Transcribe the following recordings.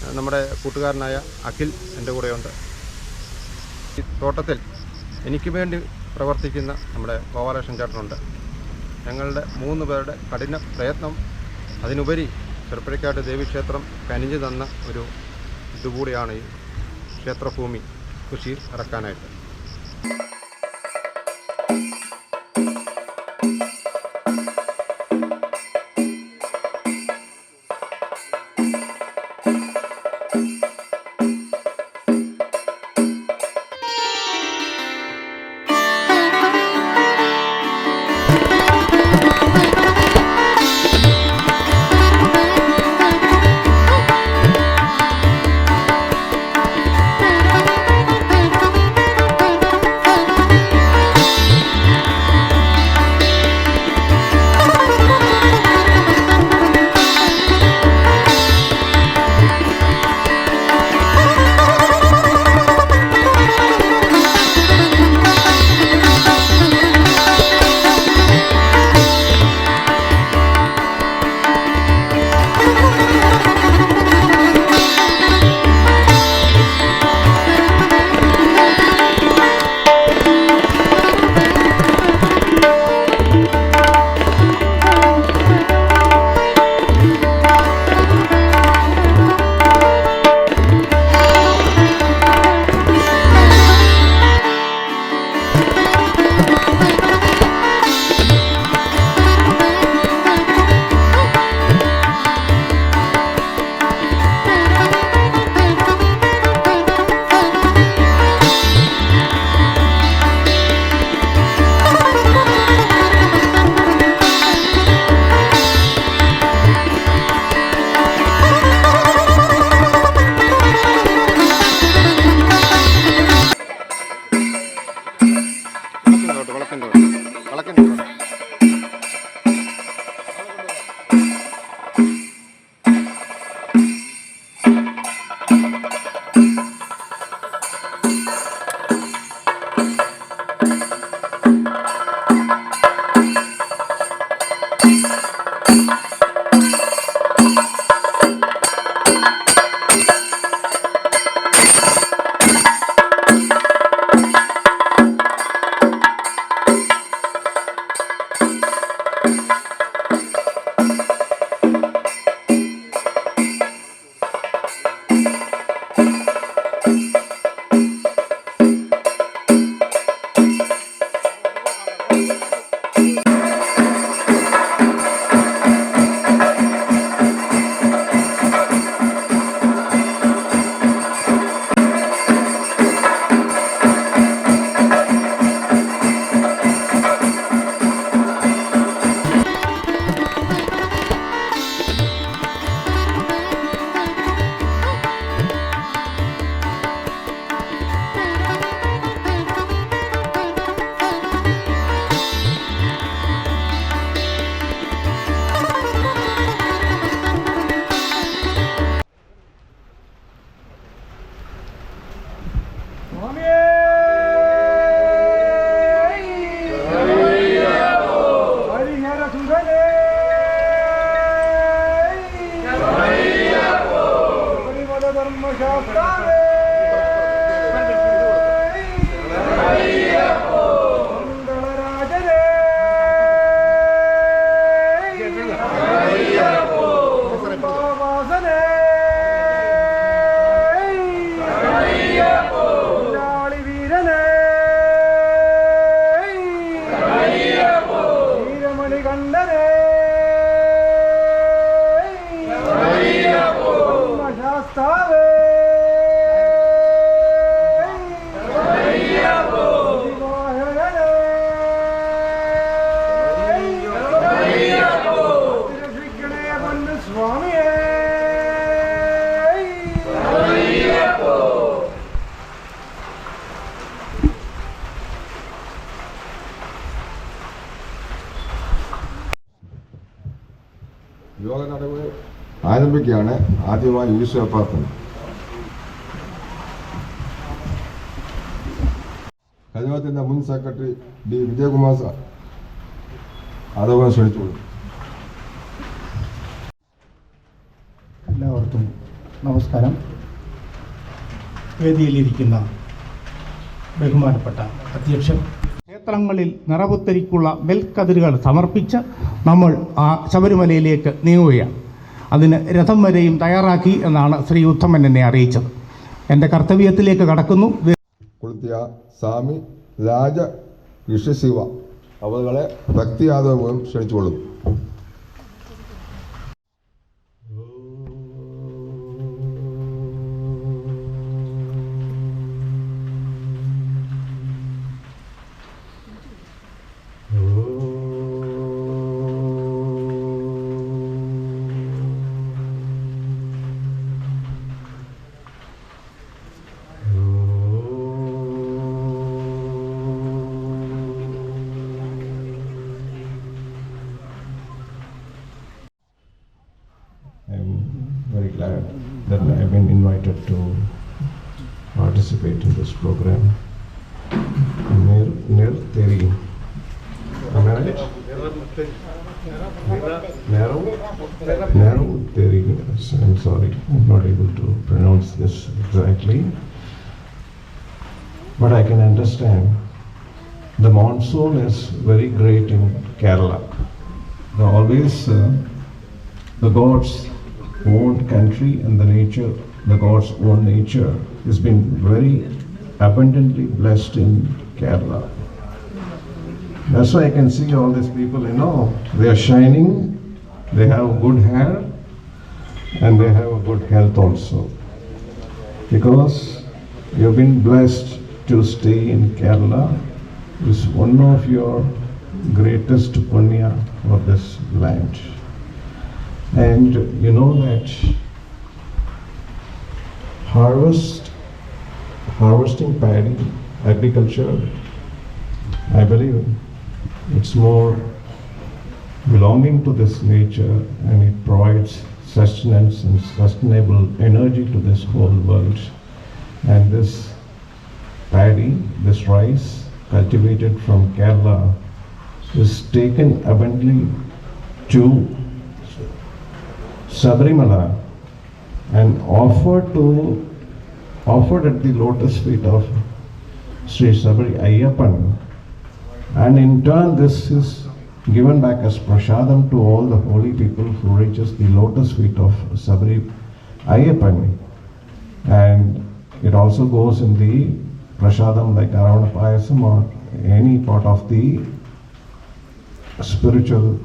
നമ്മുടെ കൂട്ടുകാരനായ അഖിൽ എന്റെ കൂടെയുണ്ട്. ഈ തോട്ടത്തിൽ എനിക്ക് വേണ്ടി പ്രവർത്തിക്കുന്ന നമ്മുടെ ഗോപാലകൃഷ്ണൻ ചേട്ടനുണ്ട്. ഞങ്ങളുടെ മൂന്ന് പേരുടെ കഠിന പ്രയത്നം അതിനുപരി ചെറുപ്പഴക്കാട്ട് ദേവീക്ഷേത്രം കനിഞ്ഞു തന്ന ഒരു ഇതുകൂടിയാണ് ഈ ക്ഷേത്രഭൂമി കൃഷി ഇറക്കാനായിട്ട്. Obrigado. ആരംഭിക്കുകയാണ് ആദ്യമായി യൂസ് പ്രാർത്ഥന കജവത്തിന്റെ മുൻ സെക്രട്ടറി ഡി വിജയകുമാർ സാർ അതോ ശ്രമിച്ചോളൂ എല്ലാവർക്കും നമസ്കാരം. വേദിയിലിരിക്കുന്ന ബഹുമാനപ്പെട്ട അധ്യക്ഷൻ ക്ഷേത്രങ്ങളിൽ നിറപുത്തരിക്കുള്ള നെൽക്കതിരുകൾ സമർപ്പിച്ച് നമ്മൾ ആ ശബരിമലയിലേക്ക് നീങ്ങുകയാണ്. അതിന് രഥം വരെയും തയ്യാറാക്കി എന്നാണ് ശ്രീ ഉത്തമൻ എന്നെ അറിയിച്ചത്. എന്റെ കർത്തവ്യത്തിലേക്ക് കടക്കുന്നു. സ്വാമി രാജ ഋഷിശിവ അവകളെ ഭക്തിയാദവും ക്ഷണിച്ചുകൊള്ളുന്നു. Invited to participate in this program. Nir, Nir Teri. Am I right? Narrow? Narrow Teri. Yes, I'm sorry, I'm not able to pronounce this exactly. But I can understand. The monsoon is very great in Kerala. The always uh, the God's own country and the nature, the God's own nature has been very abundantly blessed in Kerala. That's why I can see all these people, you know, they are shining, they have good hair, and they have a good health also. Because you've been blessed to stay in Kerala is one of your greatest punya for this land. And you know that harvest, harvesting paddy, agriculture, I believe it's more belonging to this nature and it provides sustenance and sustainable energy to this whole world. And this paddy, this rice cultivated from Kerala is taken abundantly to Sabrimala and offered to offered at the lotus feet of Sri Sabri Ayyappan. And in turn this is given back as prasadam to all the holy people who reaches the lotus feet of Sabri Ayyappan. And it also goes in the prasadam like Aravana Payasam or any part of the spiritual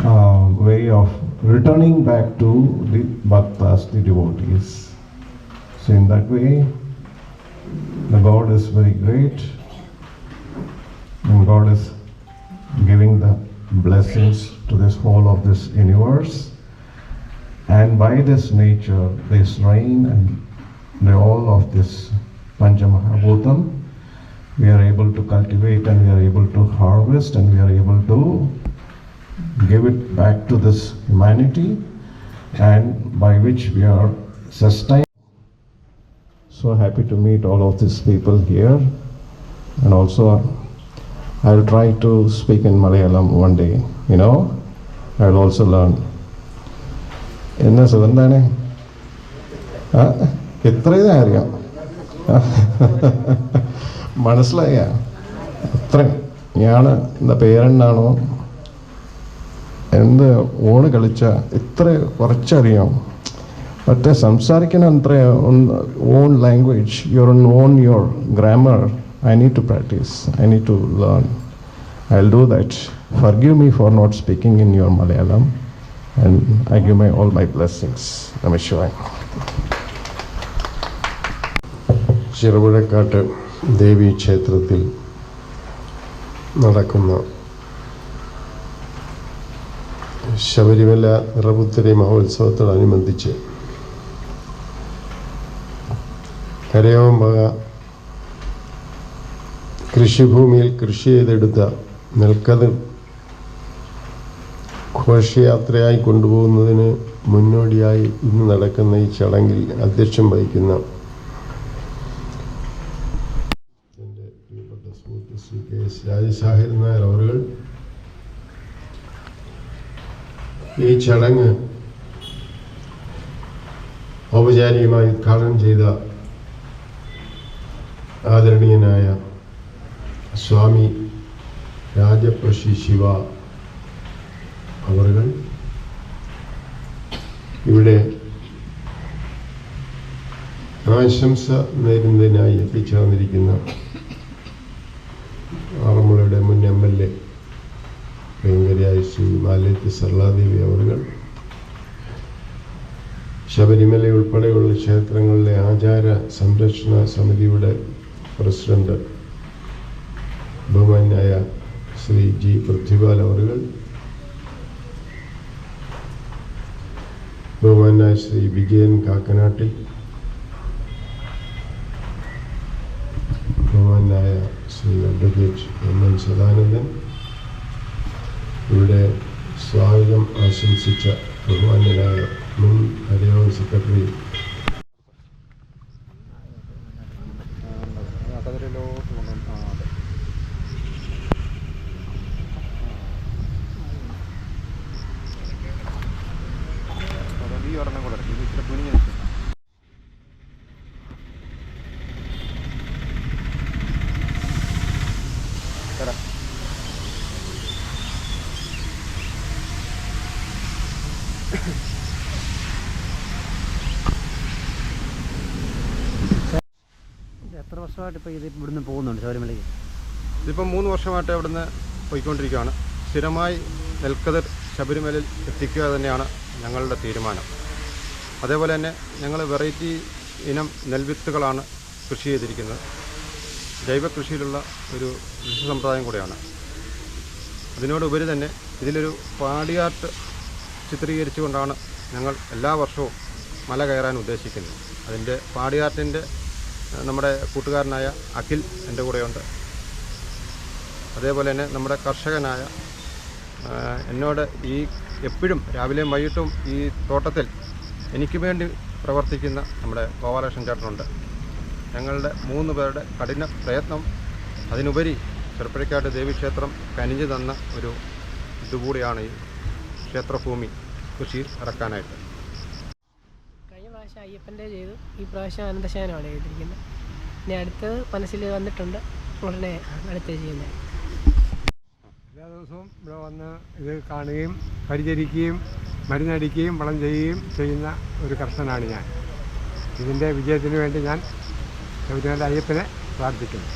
uh, way of returning back to the bhaktas, the devotees. So in that way, the God is very great, and God is giving the blessings to this whole of this universe. And by this nature, this rain and the all of this Panchamahabhutam, we are able to cultivate and we are able to harvest and we are able to give it back to this humanity and by which we are sustained. So happy to meet all of these people here and also I'll try to speak in Malayalam one day, you know, I'll also learn. എന്നാ സുഖം തന്നെ ആ ഇത്രയും അറിയാം മനസ്സിലായ അത്രയും ഞാൻ എന്താ പേരെന്നാണോ എന്ത് ഓണ് കളിച്ച ഇത്ര കുറച്ചറിയാം. മറ്റേ സംസാരിക്കുന്ന അത്ര own language your own your grammar I need to practice I need to learn I do that forgive me for not speaking in your Malayalam and I give my all my blessings നമശിവായ് ചെറുപുഴക്കാട്ട് ദേവി ക്ഷേത്രത്തിൽ നടക്കുന്ന ശബരിമല നിറപുത്തരി മഹോത്സവത്തോടനുബന്ധിച്ച് കരയോമ്പക കൃഷിഭൂമിയിൽ കൃഷി ചെയ്തെടുത്ത നെൽക്കതിർ ഘോഷയാത്രയായി കൊണ്ടുപോകുന്നതിന് മുന്നോടിയായി ഇന്ന് നടക്കുന്ന ഈ ചടങ്ങിൽ അധ്യക്ഷം വഹിക്കുന്ന എന്റെ പ്രിയപ്പെട്ട നായർ അവർ ഈ ചടങ്ങ് ഔപചാരികമായി ഉദ്ഘാടനം ചെയ്ത ആദരണീയനായ സ്വാമി രാജപ്രശി ശിവ അവർകൾ ഇവിടെ ആശംസ നേരുന്നതിനായി എത്തിച്ചേർന്നിരിക്കുന്ന ആറന്മുളയുടെ മുൻ എം എൽ എ പ്രിയങ്കരിയായ ശ്രീ മാലയത്ത് സർലാദേവി അവറുകൾ ശബരിമല ഉൾപ്പെടെയുള്ള ക്ഷേത്രങ്ങളിലെ ആചാര സംരക്ഷണ സമിതിയുടെ പ്രസിഡന്റ് ബഹുമാനായ ശ്രീ ജി പൃഥ്വിപാൽ അവറുകൾ ബഹുമാനായ ശ്രീ വിജയൻ കാക്കനാട്ടിൽ ബഹുമാനായ Shri advocate M N Sadanandan ഇവിടെ സ്വാഗതം ആശംസിച്ച ബഹുമാന്യനായ മുൻ ഹരിയാന സെക്രട്ടറി ഈ ഒരെണ്ണം കൂടെ ഇത് ഇച്ചിരി കുനിഞ്ഞ് വർഷമായിട്ട് ഇപ്പോൾ ഇവിടുന്ന് പോകുന്നുണ്ട് ശബരിമലയ്ക്ക്. ഇതിപ്പം മൂന്ന് വർഷമായിട്ട് ഇവിടുന്ന് പോയിക്കൊണ്ടിരിക്കുകയാണ്. സ്ഥിരമായി നെൽക്കതിർ ശബരിമലയിൽ എത്തിക്കുക തന്നെയാണ് ഞങ്ങളുടെ തീരുമാനം. അതേപോലെ തന്നെ ഞങ്ങൾ വെറൈറ്റി ഇനം നെൽവിത്തുകളാണ് കൃഷി ചെയ്തിരിക്കുന്നത്. ജൈവ കൃഷിയിലുള്ള ഒരു കൃഷി സമ്പ്രദായം കൂടെയാണ്. അതിനോടുപരി തന്നെ ഇതിലൊരു പാടിയാട്ട് ചിത്രീകരിച്ചുകൊണ്ടാണ് ഞങ്ങൾ എല്ലാ വർഷവും മല കയറാൻ ഉദ്ദേശിക്കുന്നത്. അതിന്റെ പാടിയാട്ടിന്റെ നമ്മുടെ കൂട്ടുകാരനായ അഖിൽ എന്റെ കൂടെയുണ്ട്. അതേപോലെ തന്നെ നമ്മുടെ കർഷകനായ എന്നോട് ഈ എപ്പോഴും രാവിലെയും വൈകിട്ടും ഈ തോട്ടത്തിൽ എനിക്ക് വേണ്ടി പ്രവർത്തിക്കുന്ന നമ്മുടെ ഗോപാലകൃഷ്ണൻ ചേട്ടനുണ്ട്. ഞങ്ങളുടെ മൂന്ന് പേരുടെ കഠിന പ്രയത്നം അതിനുപരി ചെറുപ്പഴക്കാട് ദേവീക്ഷേത്രം കനിഞ്ഞു തന്ന ഒരു ഇതുകൂടിയാണ് ഈ ക്ഷേത്രഭൂമി കൃഷി ഇറക്കാനായിട്ട്. അയ്യപ്പന്റെ ചെയ്തു. ഈ പ്രാവശ്യം അനന്തശയനമാണ് ചെയ്തിരിക്കുന്നത്. ഇനി അടുത്തത് മനസ്സിൽ വന്നിട്ടുണ്ട്. ഉടനെ അടുത്ത ചെയ്യുന്നത്. എല്ലാ ദിവസവും ഇവിടെ വന്ന് ഇത് കാണുകയും പരിചരിക്കുകയും മരുന്നടിക്കുകയും വളം ചെയ്യുകയും ചെയ്യുന്ന ഒരു കർഷകനാണ് ഞാൻ. ഇതിന്റെ വിജയത്തിന് വേണ്ടി ഞാൻ ശബരിമല അയ്യപ്പനെ പ്രാർത്ഥിക്കുന്നു.